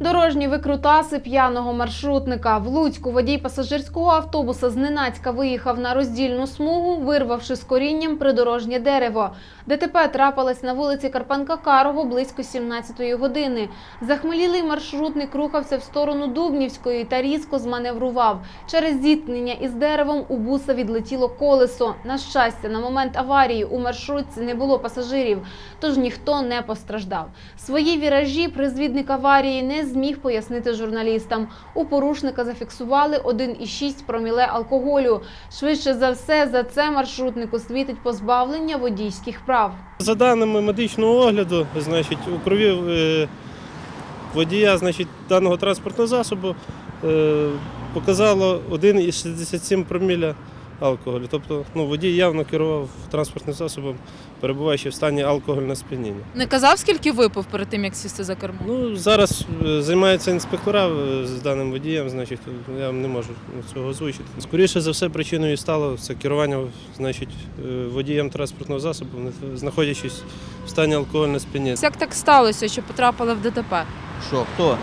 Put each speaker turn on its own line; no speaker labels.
Дорожні викрутаси п'яного маршрутника. В Луцьку водій пасажирського автобуса зненацька виїхав на роздільну смугу, вирвавши з корінням придорожнє дерево. ДТП трапилось на вулиці Карпанка Карого близько 17-ї години. Захмелілий маршрутник рухався в сторону Дубнівської та різко зманеврував. Через зіткнення із деревом у буса відлетіло колесо. На щастя, на момент аварії у маршрутці не було пасажирів, тож ніхто не постраждав. Свої віражі призвідник аварії не зміг пояснити журналістам. У порушника зафіксували 1,6 проміле алкоголю. Швидше за все, за це маршрутнику світить позбавлення водійських прав.
За даними медичного огляду, значить, у крові е, водія значить, даного транспортного засобу е, показало 1,67 проміля алкоголю. Тобто ну, водій явно керував транспортним засобом, перебуваючи в стані алкогольного сп'яніння.
Не казав, скільки випив перед тим, як сісти за кермо?
Ну, зараз е, займаються інспектора е, з даним водієм, значить, я не можу цього озвучити. Скоріше за все, причиною стало це керування значить, е, водієм транспортного засобу, не- знаходячись в стані алкогольного сп'яніння.
Як так сталося, що потрапили в ДТП?
Що, хто?